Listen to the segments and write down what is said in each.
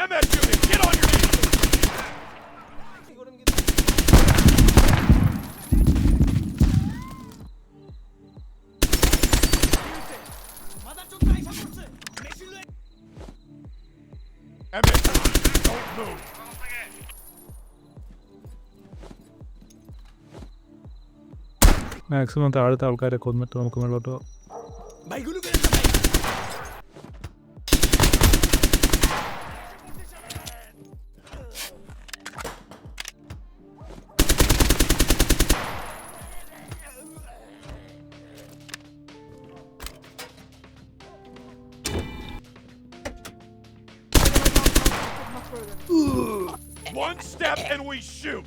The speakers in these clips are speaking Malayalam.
MS unit, get on your knees! MS unit, don't move. Maximum താഴത്തെ ആൾക്കാരെ കൊന്നിട്ട് നമുക്ക് മുകളിലോട്ട് പോകാം step and we shoot.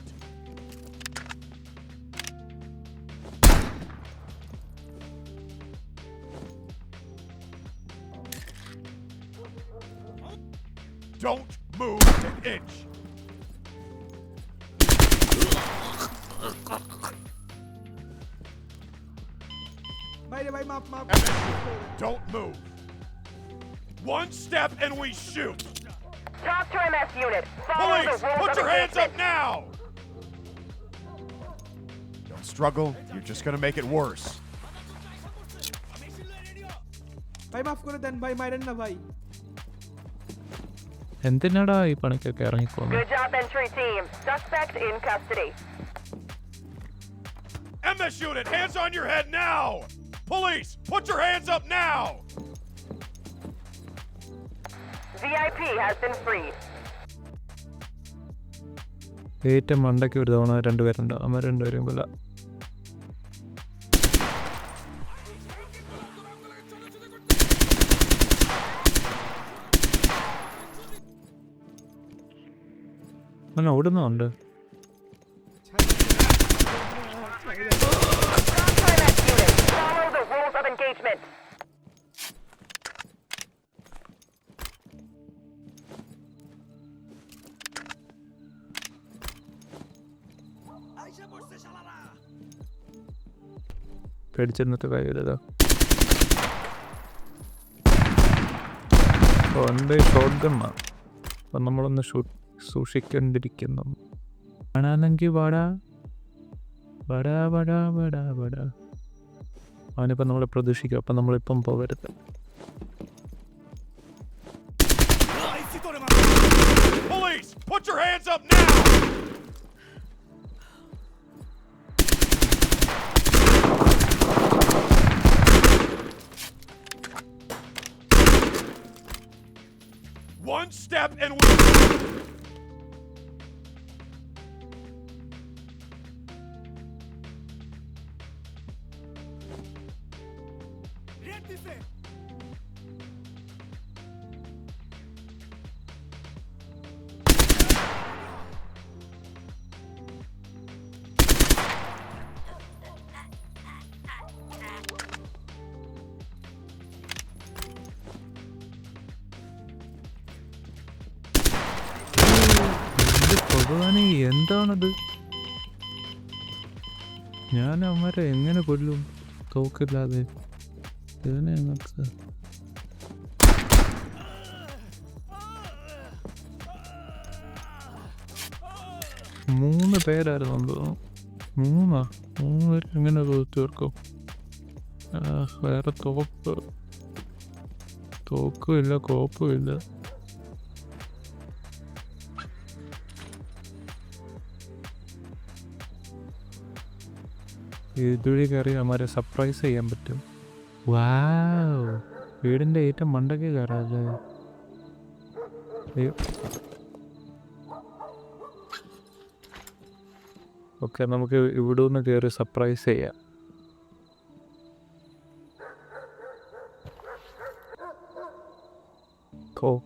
Don't move an inch. The. Don't move. One step and we shoot. Talk to MS unit. Follow Police, the rules put of your hands up engagement. now! Don't struggle, you're just gonna make it worse. ভাই মাফ করে দেন ভাই মাইরেন না ভাই എന്തിനാടാ ഈ പണിക്കൊക്കെ ഇറങ്ങിപ്പോകുന്നത് Good job, entry team. Suspect in custody. MS unit, hands on your head now! Police, put your hands up now! VIP has been freed. ഏറ്റവും മണ്ടയ്ക്ക് ഒരു തവണ രണ്ടുപേരുണ്ട്. അമ്മ രണ്ടുപേരും കൊല്ല. അങ്ങനെ ഓടുന്നുണ്ട് പേടിച്ചിരുന്നിട്ട് കഴിയില്ലല്ലോ ഓ എന്റെ ഷോർട്ട് ഗണ്ണാണ് അപ്പം നമ്മളൊന്ന് ഷൂ സൂക്ഷിക്കേണ്ടിരിക്കുന്നു. കാണാനെങ്കിൽ വാടാ. വടാ വടാ വടാ വടാ. അവനിപ്പം നമ്മളെ പ്രതീക്ഷിക്കും. അപ്പം നമ്മളിപ്പം പോകരുത് put your hands up now! Let me say. ഭഗവാനെ എന്താണത്? ഞാൻ അവരെ എങ്ങനെ കൊല്ലും? തോക്കില്ലാതെ. ഇതിനെ അങ്ങനത്തെ മൂന്ന് പേരായിരുന്നു തോന്നുന്നു മൂന്നാ? മൂന്ന് പേര് എങ്ങനെ തീർക്കും? വേറെ തോക്ക് തോക്കും ഇല്ല കോപ്പും ഇല്ല ഇതുവഴി കയറി അവന്മാരെ സർപ്രൈസ് ചെയ്യാൻ പറ്റും. വാവ് വീടിന്റെ ഏറ്റവും മണ്ടയ്ക്ക് അയ്യോ. ഓക്കെ നമുക്ക് ഇവിടെ നിന്ന് കയറി സർപ്രൈസ് ചെയ്യാം. ഓ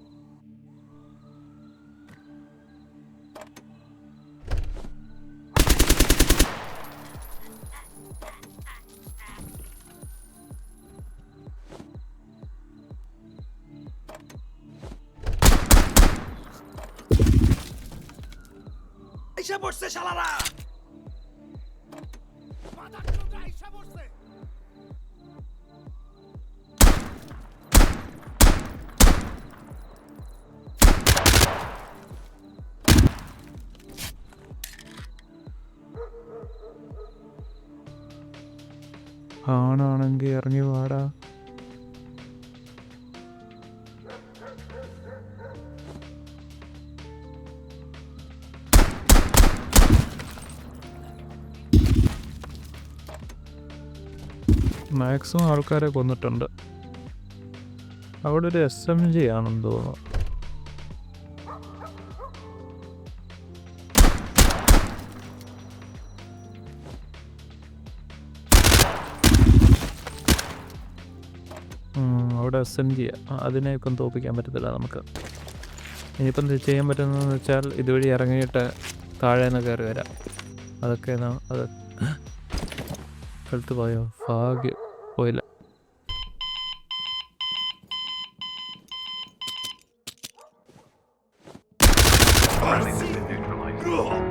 পড়ছে শালারা! ആണാണെങ്കിൽ ഇറങ്ങി വാടാ. മാക്സിമം ആൾക്കാരെ കൊന്നിട്ടുണ്ട്. അവിടെ ഒരു എസ് എം ജി ആണെന്ന് തോന്നുന്നു. അവിടെ എസ് എം ജി അതിനെ ഇപ്പം തോപ്പിക്കാൻ പറ്റത്തില്ല നമുക്ക്. ഇനിയിപ്പം ചെയ്യാൻ പറ്റുന്നതെന്ന് വെച്ചാൽ ഇതുവഴി ഇറങ്ങിയിട്ട് താഴേന്ന് കയറി വരാം. അതൊക്കെ അത് സ്ഥലത്ത് പോയോ ഭാഗ്യം പോയില്ല Ugh.